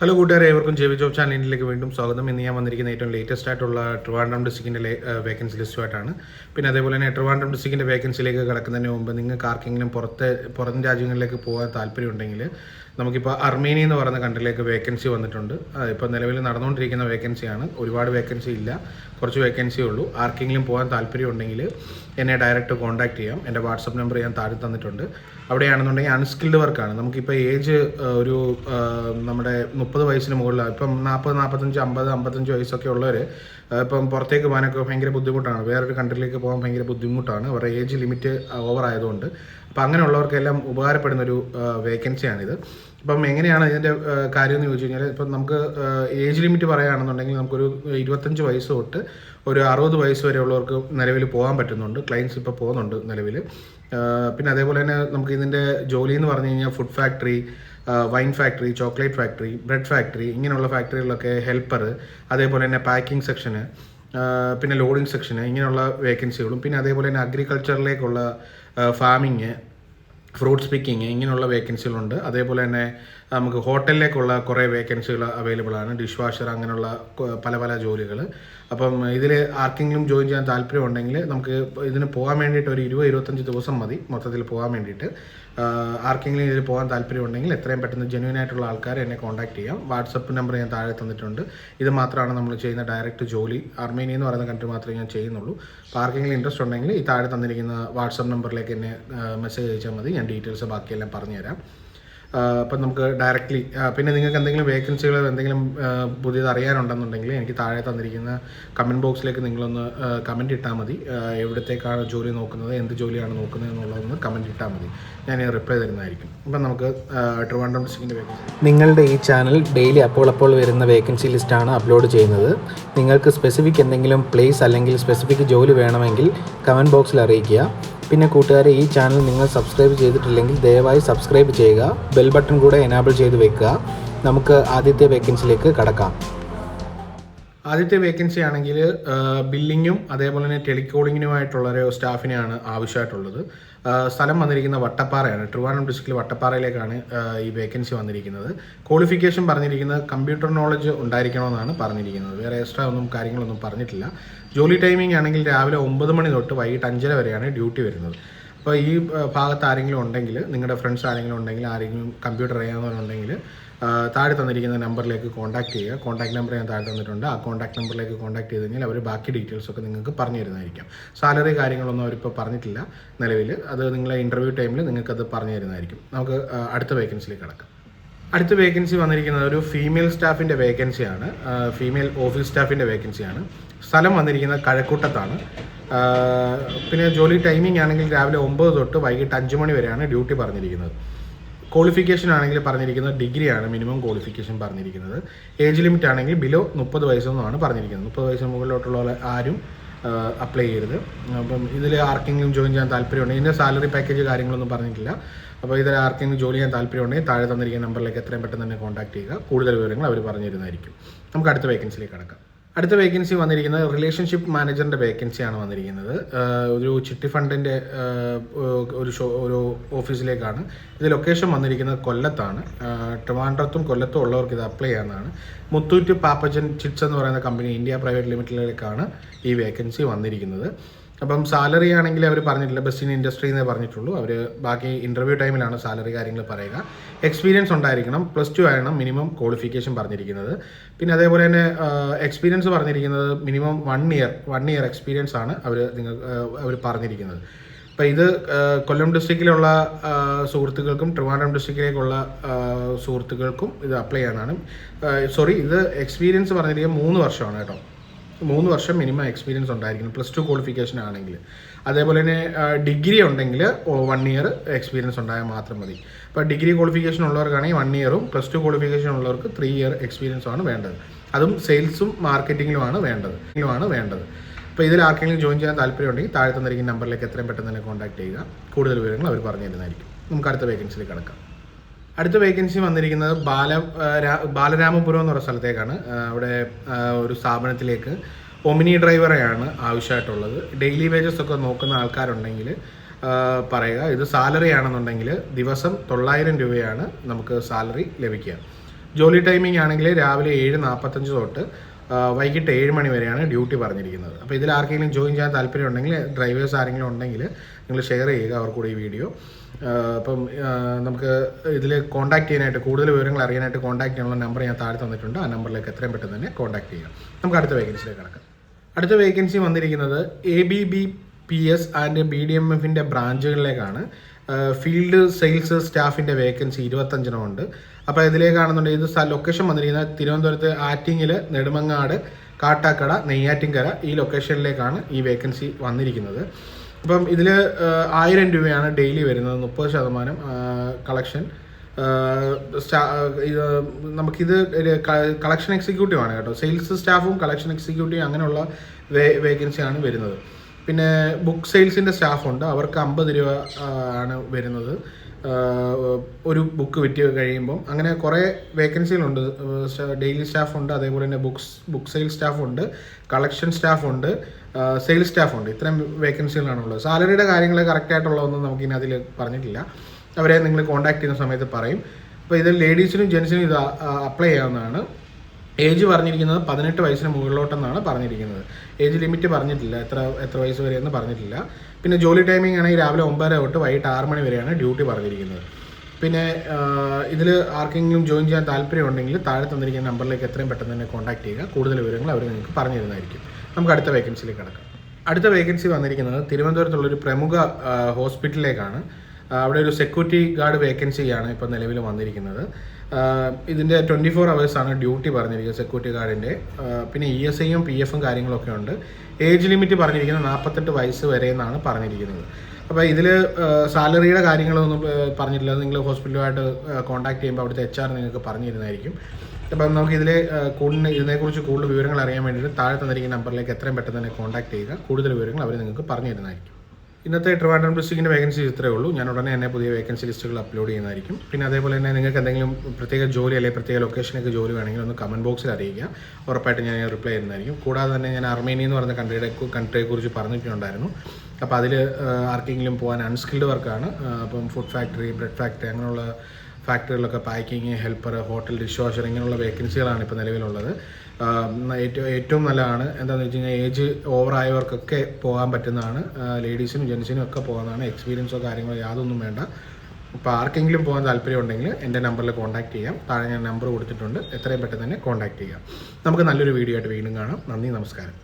Hello കൂട്ടുകാരെ ഏവർക്കും JV job ചാനലിലേക്ക് വീണ്ടും സ്വാഗതം. ഇന്ന് ഞാൻ വന്നിരിക്കുന്ന ഏറ്റവും ലേറ്റസ്റ്റ് ആയിട്ടുള്ള ട്രിവാൻഡ്രം ഡിസ്ട്രിക്റ്റിന്റെ വേക്കൻസി ലിസ്റ്റുമായിട്ടാണ് പിന്നെ അതേപോലെ തന്നെ ട്രിവാൻഡ്രം ഡിസ്ട്രിക്റ്റിന്റെ വേക്കൻസിയിലേക്ക് കിടക്കുന്നതിന് മുമ്പ് നിങ്ങൾക്ക് ആർക്കെങ്കിലും പുറത്ത് പുറം രാജ്യങ്ങളിലേക്ക് പോകാൻ താല്പര്യമുണ്ടെങ്കിൽ നമുക്കിപ്പോൾ അർമേനിയ എന്ന് പറയുന്ന കൺട്രിയിലേക്ക് വേക്കൻസി വന്നിട്ടുണ്ട്. ഇപ്പോൾ നിലവിൽ നടന്നുകൊണ്ടിരിക്കുന്ന വേക്കൻസിയാണ്. ഒരുപാട് വേക്കൻസി ഇല്ല. കുറച്ച് വേക്കൻസി ഉള്ളൂ. ആർക്കെങ്കിലും പോകാൻ താല്പര്യമുണ്ടെങ്കിൽ എന്നെ ഡയറക്റ്റ് കോൺടാക്ട് ചെയ്യാം. എന്റെ വാട്സപ്പ് നമ്പർ ഞാൻ താഴെ തന്നിട്ടുണ്ട്. അവിടെയാണെന്നുണ്ടെങ്കിൽ അൺസ്കിൽഡ് വർക്കാണ് നമുക്കിപ്പോൾ ഏജ് ഒരു നമ്മുടെ മുപ്പത് വയസ്സിന് മുകളിലാണ്. ഇപ്പം നാൽപ്പത് നാൽപ്പത്തഞ്ച് അമ്പത് അമ്പത്തഞ്ച് വയസ്സൊക്കെ ഉള്ളവർ ഇപ്പം പുറത്തേക്ക് പോകാനൊക്കെ ഭയങ്കര ബുദ്ധിമുട്ടാണ്. വേറൊരു കൺട്രിയിലേക്ക് പോകാൻ ഭയങ്കര ബുദ്ധിമുട്ടാണ്. അവരുടെ ഏജ് ലിമിറ്റ് ഓവർ ആയതുകൊണ്ട്. അപ്പം അങ്ങനെയുള്ളവർക്കെല്ലാം ഉപകാരപ്പെടുന്ന ഒരു വേക്കൻസിയാണിത്. ഇപ്പം എങ്ങനെയാണ് ഇതിന്റെ കാര്യം എന്ന് ചോദിച്ചു കഴിഞ്ഞാൽ ഇപ്പം നമുക്ക് ഏജ് ലിമിറ്റ് പറയുകയാണെന്നുണ്ടെങ്കിൽ നമുക്കൊരു ഇരുപത്തഞ്ച് വയസ്സ് തൊട്ട് ഒരു അറുപത് വയസ്സ് വരെ ഉള്ളവർക്ക് നിലവിൽ പോകാൻ പറ്റുന്നുണ്ട്. ക്ലയൻസ് ഇപ്പോൾ പോകുന്നുണ്ട് നിലവിൽ. പിന്നെ അതേപോലെ തന്നെ നമുക്ക് ഇതിന്റെ ജോലി എന്ന് പറഞ്ഞു കഴിഞ്ഞാൽ food factory wine factory chocolate factory bread factory ഇങ്ങനെയുള്ള ഫാക്ടറികളിലൊക്കെ ഹെൽപ്പർ അതേപോലെ തന്നെ പാക്കിംഗ് സെക്ഷന് പിന്നെ ലോഡിംഗ് സെക്ഷന് ഇങ്ങനെയുള്ള വേക്കൻസികളും പിന്നെ അതേപോലെ തന്നെ അഗ്രികൾച്ചറിലേക്കുള്ള ഫാമിങ് ഫ്രൂട്ട്സ് പിക്കിങ് ഇങ്ങനെയുള്ള വേക്കൻസികളുണ്ട്. അതേപോലെ തന്നെ നമുക്ക് ഹോട്ടലിലേക്കുള്ള കുറേ വേക്കൻസികൾ അവൈലബിൾ ആണ്. ഡിഷ് വാഷർ അങ്ങനെയുള്ള പല പല ജോലികൾ അപ്പം ഇതിൽ ആർക്കെങ്കിലും ജോയിൻ ചെയ്യാൻ താല്പര്യമുണ്ടെങ്കിൽ നമുക്ക് ഇതിന് പോകാൻ വേണ്ടിയിട്ട് ഒരു ഇരുപത് ഇരുപത്തഞ്ച് ദിവസം മതി മൊത്തത്തിൽ പോകാൻ വേണ്ടിയിട്ട്. ആർക്കെങ്കിലും ഇതിൽ പോകാൻ താല്പര്യമുണ്ടെങ്കിൽ എത്രയും പെട്ടെന്ന് ജെന്യൂൻ ആയിട്ടുള്ള ആൾക്കാരെ എന്നെ കോൺടാക്ട് ചെയ്യാം. വാട്സപ്പ് നമ്പർ ഞാൻ താഴെ തന്നിട്ടുണ്ട്. ഇത് മാത്രമാണ് നമ്മൾ ചെയ്യുന്ന ഡയറക്റ്റ് ജോലി. അർമേനിയ എന്ന് പറയുന്ന കൺട്രി മാത്രമേ ഞാൻ ചെയ്യുന്നുള്ളൂ. അപ്പോൾ ആർക്കെങ്കിലും ഇൻട്രസ്റ്റ് ഉണ്ടെങ്കിൽ ഈ താഴെ തന്നിരിക്കുന്ന വാട്സപ്പ് നമ്പറിലേക്ക് എന്നെ മെസ്സേജ് അയച്ചാൽ മതി. ഞാൻ ഡീറ്റെയിൽസ് ബാക്കിയെല്ലാം പറഞ്ഞുതരാം. അപ്പം നമുക്ക് ഡയറക്റ്റ്ലി പിന്നെ നിങ്ങൾക്ക് എന്തെങ്കിലും വേക്കൻസികൾ എന്തെങ്കിലും പുതിയത് അറിയാനുണ്ടെന്നുണ്ടെങ്കിൽ എനിക്ക് താഴെ തന്നിരിക്കുന്ന കമന്റ് ബോക്സിലേക്ക് നിങ്ങളൊന്ന് കമന്റ് ഇട്ടാൽ മതി. എവിടത്തേക്കാണ് ജോലി നോക്കുന്നത് എന്ത് ജോലിയാണ് നോക്കുന്നത് എന്നുള്ളതൊന്ന് കമന്റ് ഇട്ടാൽ മതി. ഞാൻ റിപ്ലൈ തരുന്നതായിരിക്കും. അപ്പം നമുക്ക് ട്രിവാൻഡ്രം ഡിസ്ട്രിക്റ്റിന്റെ വേക്കൻസി നിങ്ങളുടെ ഈ ചാനൽ ഡെയിലി അപ്പോൾ അപ്പോൾ വരുന്ന വേക്കൻസി ലിസ്റ്റാണ് അപ്ലോഡ് ചെയ്യുന്നത്. നിങ്ങൾക്ക് സ്പെസിഫിക് എന്തെങ്കിലും പ്ലേസ് അല്ലെങ്കിൽ സ്പെസിഫിക് ജോലി വേണമെങ്കിൽ കമന്റ് ബോക്സിൽ അറിയിക്കുക. പിന്നെ കൂട്ടുകാരെ ഈ ചാനൽ നിങ്ങൾ സബ്സ്ക്രൈബ് ചെയ്തിട്ടില്ലെങ്കിൽ ദയവായി സബ്സ്ക്രൈബ് ചെയ്യുക. ബെൽ ബട്ടൺ കൂടെ എനാബിൾ ചെയ്ത് വെക്കുക. നമുക്ക് ആദ്യത്തെ വേക്കൻസിയിലേക്ക് കടക്കാം. ആദ്യത്തെ വേക്കൻസി ആണെങ്കിൽ ബില്ലിങ്ങും അതേപോലെ തന്നെ ടെലികോളിങ്ങിനുമായിട്ടുള്ള ഒരു സ്റ്റാഫിനെയാണ് ആവശ്യമായിട്ടുള്ളത്. സ്ഥലം വന്നിരിക്കുന്ന വട്ടപ്പാറയാണ്. ട്രിവാൻഡ്രം ഡിസ്ട്രിക്റ്റിൽ വട്ടപ്പാറയിലേക്കാണ് ഈ വേക്കൻസി വന്നിരിക്കുന്നത്. ക്വാളിഫിക്കേഷൻ പറഞ്ഞിരിക്കുന്നത് കമ്പ്യൂട്ടർ നോളജ് ഉണ്ടായിരിക്കണമെന്നാണ് പറഞ്ഞിരിക്കുന്നത്. വേറെ എക്സ്ട്രാ ഒന്നും കാര്യങ്ങളൊന്നും പറഞ്ഞിട്ടില്ല. ജോലി ടൈമിംഗ് ആണെങ്കിൽ രാവിലെ ഒമ്പത് മണി തൊട്ട് വൈകിട്ട് അഞ്ചര വരെയാണ് ഡ്യൂട്ടി വരുന്നത്. അപ്പോൾ ഈ ഭാഗത്ത് ആരെങ്കിലും ഉണ്ടെങ്കിൽ നിങ്ങളുടെ ഫ്രണ്ട്സ് ആരെങ്കിലും ഉണ്ടെങ്കിൽ ആരെങ്കിലും കമ്പ്യൂട്ടർ അറിയാവുന്നവരുണ്ടെങ്കിൽ താഴെ തന്നിരിക്കുന്ന നമ്പറിലേക്ക് കോൺടാക്ട് ചെയ്യുക. കോൺടാക്ട് നമ്പർ ഞാൻ താഴെ തന്നിട്ടുണ്ട്. ആ കോൺടാക്ട് നമ്പറിലേക്ക് കോൺടാക്ട് ചെയ്ത് കഴിഞ്ഞാൽ അവർ ബാക്കി ഡീറ്റെയിൽസ് ഒക്കെ നിങ്ങൾക്ക് പറഞ്ഞു തരുന്നതായിരിക്കും. സാലറി കാര്യങ്ങളൊന്നും അവരിപ്പോൾ പറഞ്ഞിട്ടില്ല നിലവിൽ അത് നിങ്ങളെ ഇന്റർവ്യൂ ടൈമിൽ നിങ്ങൾക്കത് പറഞ്ഞു തരുന്നതായിരിക്കും. നമുക്ക് അടുത്ത വേക്കൻസിലേക്ക് കിടക്കാം. അടുത്ത വേക്കൻസി വന്നിരിക്കുന്നത് ഒരു ഫീമെയിൽ സ്റ്റാഫിന്റെ വേക്കൻസിയാണ് ഫീമെയിൽ ഓഫീസ് സ്റ്റാഫിന്റെ വേക്കൻസിയാണ് സ്ഥലം വന്നിരിക്കുന്നത് കഴക്കൂട്ടത്താണ്. പിന്നെ ജോലി ടൈമിംഗ് ആണെങ്കിൽ രാവിലെ ഒമ്പത് തൊട്ട് വൈകിട്ട് അഞ്ച് മണി വരെയാണ് ഡ്യൂട്ടി പറഞ്ഞിരിക്കുന്നത്. ക്വാളിഫിക്കേഷൻ ആണെങ്കിൽ പറഞ്ഞിരിക്കുന്നത് ഡിഗ്രിയാണ് മിനിമം ക്വാളിഫിക്കേഷൻ പറഞ്ഞിരിക്കുന്നത്. ഏജ് ലിമിറ്റ് ആണെങ്കിൽ ബിലോ മുപ്പത് വയസ്സെന്നാണ് പറഞ്ഞിരിക്കുന്നത്. മുപ്പത് വയസ്സിന് മുകളിലോട്ടുള്ള ആരും അപ്ലൈ ചെയ്യരുത്. അപ്പം ഇതിൽ ആർക്കെങ്കിലും ജോയിൻ ചെയ്യാൻ താല്പര്യമുണ്ടെങ്കിൽ ഇതിന്റെ സാലറി പാക്കേജ് കാര്യങ്ങളൊന്നും പറഞ്ഞിട്ടില്ല. അപ്പോൾ ഇതിൽ ആർക്കെങ്കിലും ജോലി ചെയ്യാൻ താല്പര്യമുണ്ടെങ്കിൽ താഴെ തന്നിരിക്കുന്ന നമ്പറിലേക്ക് എത്രയും പെട്ടെന്ന് തന്നെ കോൺടാക്ട് ചെയ്യുക. കൂടുതൽ വിവരങ്ങൾ അവർ പറഞ്ഞു തരുന്നതായിരിക്കും നമുക്ക് അടുത്ത വേക്കൻസിയിലേക്ക് കടക്കാം. അടുത്ത വേക്കൻസി വന്നിരിക്കുന്നത് റിലേഷൻഷിപ്പ് മാനേജറിന്റെ വേക്കൻസിയാണ് വന്നിരിക്കുന്നത്. ഒരു ചിട്ടി ഫണ്ടിന്റെ ഒരു ഷോ ഒരു ഓഫീസിലേക്കാണ്. ഇത് ലൊക്കേഷൻ വന്നിരിക്കുന്നത് കൊല്ലത്താണ്. ട്രിവാൻഡ്രത്തും കൊല്ലത്തും ഉള്ളവർക്ക് ഇത് അപ്ലൈ ചെയ്യാവുന്നതാണ്. മുത്തൂറ്റ് പാപ്പച്ചൻ ചിറ്റ്സ് എന്ന് പറയുന്ന കമ്പനി ഇന്ത്യ പ്രൈവറ്റ് ലിമിറ്റഡിലേക്കാണ് ഈ വേക്കൻസി വന്നിരിക്കുന്നത്. അപ്പം സാലറി ആണെങ്കിൽ അവർ പറഞ്ഞിട്ടില്ല. ബസ് ഇൻ ഇൻഡസ്ട്രി എന്നേ പറഞ്ഞിട്ടുള്ളൂ. അവർ ബാക്കി ഇന്റർവ്യൂ ടൈമിലാണ് സാലറി കാര്യങ്ങൾ പറയുക. എക്സ്പീരിയൻസ് ഉണ്ടായിരിക്കണം. പ്ലസ് ടു ആയിരുന്നു മിനിമം ക്വാളിഫിക്കേഷൻ പറഞ്ഞിരിക്കുന്നത്. പിന്നെ അതേപോലെ തന്നെ എക്സ്പീരിയൻസ് പറഞ്ഞിരിക്കുന്നത് minimum one year one year experience ആണ് അവർ നിങ്ങൾ അവർ പറഞ്ഞിരിക്കുന്നത്. അപ്പോൾ ഇത് കൊല്ലം ഡിസ്ട്രിക്റ്റിലുള്ള സുഹൃത്തുക്കൾക്കും ട്രിവാൻഡ്രം ഡിസ്ട്രിക്റ്റിലേക്കുള്ള സുഹൃത്തുക്കൾക്കും ഇത് അപ്ലൈ ചെയ്യാനാണ്. സോറി ഇത് എക്സ്പീരിയൻസ് പറഞ്ഞിരിക്കുന്നത് മൂന്ന് വർഷമാണ് കേട്ടോ. മൂന്ന് വർഷം മിനിമം എക്സ്പീരിയൻസ് ഉണ്ടായിരിക്കണം. പ്ലസ് ടു ക്വാളിഫിക്കേഷൻ ആണെങ്കിൽ. അതേപോലെ തന്നെ ഡിഗ്രി ഉണ്ടെങ്കിൽ വൺ ഇയർ എക്സ്പീരിയൻസ് ഉണ്ടായാൽ മാത്രം മതി. അപ്പോൾ ഡിഗ്രി ക്വാളിഫിക്കേഷൻ ഉള്ളവർക്കാണെങ്കിൽ വൺ ഇയറും പ്ലസ് ടു ക്വാളിഫിക്കേഷൻ ഉള്ളവർക്ക് ത്രീ ഇയർ എക്സ്പീരിയൻസും ആണ് വേണ്ടത്. അതും സെയിൽസും മാർക്കറ്റിങ്ങിലുമാണ് വേണ്ടത്. ആണ് വേണ്ടത്. അപ്പോൾ ഇതിൽ ആർക്കെങ്കിലും ജോയിൻ ചെയ്യാൻ താല്പര്യം ഉണ്ടെങ്കിൽ താഴെ തന്നിരിക്കുന്ന നമ്പറിലേക്ക് എത്രയും പെട്ടെന്ന് തന്നെ കോൺടാക്ട് ചെയ്യുക. കൂടുതൽ വിവരങ്ങൾ അവർ പറഞ്ഞു തരുന്നതായിരിക്കും. നമുക്ക് അടുത്ത വേക്കൻസിയിൽ കിടക്കാം. അടുത്ത വേക്കൻസി വന്നിരിക്കുന്നത് ബാല ബാലരാമപുരം എന്ന് പറയുന്ന സ്ഥലത്തേക്കാണ്. അവിടെ ഒരു സ്ഥാപനത്തിലേക്ക് ഒമിനി ഡ്രൈവറെയാണ് ആവശ്യമായിട്ടുള്ളത്. ഡെയിലി വേജസ് ഒക്കെ നോക്കുന്ന ആൾക്കാരുണ്ടെങ്കിൽ പറയുക ഇത് സാലറി ആണെന്നുണ്ടെങ്കിൽ ദിവസം തൊള്ളായിരം രൂപയാണ് നമുക്ക് സാലറി ലഭിക്കുക. ജോലി ടൈമിംഗ് ആണെങ്കിൽ രാവിലെ ഏഴ് നാൽപ്പത്തഞ്ച് തൊട്ട് വൈകിട്ട് ഏഴ് മണി വരെയാണ് ഡ്യൂട്ടി പറഞ്ഞിരിക്കുന്നത്. അപ്പോൾ ഇതിൽ ആർക്കെങ്കിലും ജോയിൻ ചെയ്യാൻ താല്പര്യം ഉണ്ടെങ്കിൽ ഡ്രൈവേഴ്സ് ആരെങ്കിലും ഉണ്ടെങ്കിൽ നിങ്ങൾ ഷെയർ ചെയ്യുക അവർക്കൂടെ ഈ വീഡിയോ അപ്പം നമുക്ക് ഇതിൽ കോൺടാക്ട് ചെയ്യാനായിട്ട് കൂടുതൽ വിവരങ്ങൾ അറിയാനായിട്ട് കോൺടാക്ട് ചെയ്യാനുള്ള നമ്പർ ഞാൻ താഴെ തന്നിട്ടുണ്ട്. ആ നമ്പറിലേക്ക് എത്രയും പെട്ടെന്ന് തന്നെ കോൺടാക്ട് ചെയ്യാം. നമുക്ക് അടുത്ത വേക്കൻസിയിലേക്ക് കിടക്കാം. അടുത്ത വേക്കൻസി വന്നിരിക്കുന്നത് A B B P S and B D M എഫിന്റെ ബ്രാഞ്ചുകളിലേക്കാണ് ഫീൽഡ് സെയിൽസ് സ്റ്റാഫിന്റെ വേക്കൻസി ഇരുപത്തഞ്ചിനുണ്ട് അപ്പോൾ ഇതിലേക്കാണെന്നുണ്ടെങ്കിൽ ഇത് ലൊക്കേഷൻ വന്നിരിക്കുന്നത് തിരുവനന്തപുരത്ത് ആറ്റിങ്ങിൽ നെടുമങ്ങാട് കാട്ടാക്കട നെയ്യാറ്റിൻകര ഈ ലൊക്കേഷനിലേക്കാണ് ഈ വേക്കൻസി വന്നിരിക്കുന്നത്. അപ്പം ഇതിൽ ആയിരം രൂപയാണ് ഡെയിലി വരുന്നത് മുപ്പത് ശതമാനം കളക്ഷൻ നമുക്കിത് കളക്ഷൻ എക്സിക്യൂട്ടീവ് ആണ് കേട്ടോ. സെയിൽസ് സ്റ്റാഫും കളക്ഷൻ എക്സിക്യൂട്ടീവ് അങ്ങനെയുള്ള വേ വേക്കൻസിയാണ് വരുന്നത്. പിന്നെ ബുക്ക് സെയിൽസിന്റെ സ്റ്റാഫുണ്ട് അവർക്ക് അമ്പത് രൂപ ആണ് വരുന്നത്. ഒരു ബുക്ക് വിറ്റ് കഴിയുമ്പം അങ്ങനെ കുറേ വേക്കൻസികളുണ്ട് ഡെയിലി സ്റ്റാഫുണ്ട് അതേപോലെ തന്നെ ബുക്സ് ബുക്ക് സെയിൽ സ്റ്റാഫുണ്ട് കളക്ഷൻ സ്റ്റാഫുണ്ട് സെയിൽസ് സ്റ്റാഫുണ്ട് ഇത്രയും വേക്കൻസികളാണുള്ളത് സാലറിയുടെ കാര്യങ്ങൾ കറക്റ്റായിട്ടുള്ളതൊന്നും നമുക്കിനി അതിൽ പറഞ്ഞിട്ടില്ല. അവരെ നിങ്ങൾ കോൺടാക്ട് ചെയ്യുന്ന സമയത്ത് പറയും. അപ്പോൾ ഇത് ലേഡീസിനും ജെൻസിനും ഇത് അപ്ലൈ ചെയ്യാവുന്നതാണ്. ഏജ് പറഞ്ഞിരിക്കുന്നത് പതിനെട്ട് വയസ്സിന് മുകളിലോട്ടെന്നാണ് പറഞ്ഞിരിക്കുന്നത്. ഏജ് ലിമിറ്റ് പറഞ്ഞിട്ടില്ല. എത്ര എത്ര വയസ്സ് വരെയെന്ന് പറഞ്ഞിട്ടില്ല. പിന്നെ ജോലി ടൈമിംഗ് ആണെങ്കിൽ രാവിലെ ഒമ്പതര തൊട്ട് വൈകിട്ട് ആറ് മണി വരെയാണ് ഡ്യൂട്ടി പറഞ്ഞിരിക്കുന്നത്. പിന്നെ ഇതിൽ ആർക്കെങ്കിലും ജോയിൻ ചെയ്യാൻ താല്പര്യമുണ്ടെങ്കിൽ താഴെ തന്നിരിക്കുന്ന നമ്പറിലേക്ക് എത്രയും പെട്ടെന്ന് തന്നെ കോൺടാക്ട് ചെയ്യുക. കൂടുതൽ വിവരങ്ങൾ അവർ നിങ്ങൾക്ക് പറഞ്ഞു തരുന്നതായിരിക്കും നമുക്ക് അടുത്ത വേക്കൻസിയിലേക്ക് കിടക്കാം. അടുത്ത വേക്കൻസി വന്നിരിക്കുന്നത് തിരുവനന്തപുരത്തുള്ള ഒരു പ്രമുഖ ഹോസ്പിറ്റലിലേക്കാണ് അവിടെ ഒരു സെക്യൂരിറ്റി ഗാർഡ് വേക്കൻസിയാണ് ഇപ്പോൾ നിലവിൽ വന്നിരിക്കുന്നത്. ഇതിന്റെ ട്വന്റി ഫോർ അവേഴ്സാണ് ഡ്യൂട്ടി പറഞ്ഞിരിക്കുന്നത് സെക്യൂരിറ്റി ഗാർഡിന്റെ പിന്നെ ഇ എസ് ഐയും പി എഫും കാര്യങ്ങളൊക്കെ ഉണ്ട്. ഏജ് ലിമിറ്റ് പറഞ്ഞിരിക്കുന്നത് നാൽപ്പത്തെട്ട് വയസ്സ് വരെ എന്നാണ് പറഞ്ഞിരിക്കുന്നത്. അപ്പോൾ ഇതിൽ സാലറിയുടെ കാര്യങ്ങളൊന്നും പറഞ്ഞിട്ടില്ല. നിങ്ങൾ ഹോസ്പിറ്റലുമായിട്ട് കോൺടാക്ട് ചെയ്യുമ്പോൾ അവിടുത്തെ എച്ച് ആർ നിങ്ങൾക്ക് പറഞ്ഞു തരുന്നതായിരിക്കും അപ്പം നമുക്ക് ഇതിൽ കൂടുതൽ ഇതിനെക്കുറിച്ച് കൂടുതൽ വിവരങ്ങൾ അറിയാൻ വേണ്ടിയിട്ട് താഴെ തന്നിരിക്കുന്ന നമ്പറിലേക്ക് എത്രയും പെട്ടെന്ന് തന്നെ കോൺടാക്ട് ചെയ്യുക. കൂടുതൽ വിവരങ്ങൾ അവർ നിങ്ങൾക്ക് പറഞ്ഞു തരുന്നതായിരിക്കും ഇന്നത്തെ ട്രിവാൻഡ്രം ഡിസ്ട്രിക്റ്റിന്റെ വേക്കൻസി ഇത്രയേ ഉള്ളൂ. ഞാൻ ഉടനെ തന്നെ പുതിയ വേക്കൻസി ലിസ്റ്റുകൾ അപ്ലോഡ് ചെയ്യുന്നതായിരിക്കും. പിന്നെ അതേപോലെ തന്നെ നിങ്ങൾക്ക് എന്തെങ്കിലും പ്രത്യേക ജോലി അല്ലെങ്കിൽ പ്രത്യേക ലൊക്കേഷനൊക്കെ ജോലി വേണമെങ്കിൽ ഒന്ന് കമന്റ് ബോക്സിൽ അറിയിക്കുക. ഉറപ്പായിട്ട് ഞാൻ റിപ്ലൈ ചെയ്യുന്നതായിരിക്കും. കൂടാതെ തന്നെ ഞാൻ അർമേനിയ എന്ന് പറയുന്ന കൺട്രിയുടെ കൺട്രിയെക്കുറിച്ച് പറഞ്ഞിട്ടുണ്ടായിരുന്നു. അപ്പോൾ അതിൽ ആർക്കെങ്കിലും പോകാൻ അൺസ്കിൽഡ് വർക്കാണ് അപ്പം ഫുഡ് ഫാക്ടറി ബ്രെഡ് ഫാക്ടറി അങ്ങനെയുള്ള ഫാക്ടറികളിലൊക്കെ packing helper hotel dish washer ഇങ്ങനെയുള്ള വേക്കൻസികളാണ് ഇപ്പോൾ നിലവിലുള്ളത്. ഏറ്റവും ഏറ്റവും നല്ലതാണ് എന്താണെന്ന് വെച്ച് കഴിഞ്ഞാൽ ഏജ് ഓവറായവർക്കൊക്കെ പോകാൻ പറ്റുന്നതാണ്. ലേഡീസിനും ജെൻസിനും ഒക്കെ പോകുന്നതാണ് എക്സ്പീരിയൻസോ കാര്യങ്ങളോ യാതൊന്നും വേണ്ട. അപ്പോൾ ആർക്കെങ്കിലും പോകാൻ താല്പര്യം ഉണ്ടെങ്കിൽ എന്റെ നമ്പറിൽ കോൺടാക്ട് ചെയ്യാം. താഴെ ഞാൻ നമ്പർ കൊടുത്തിട്ടുണ്ട്. എത്രയും പെട്ടെന്ന് തന്നെ കോൺടാക്ട് ചെയ്യാം. നമുക്ക് നല്ലൊരു വീഡിയോ ആയിട്ട് വീണ്ടും കാണാം. നന്ദി നമസ്കാരം.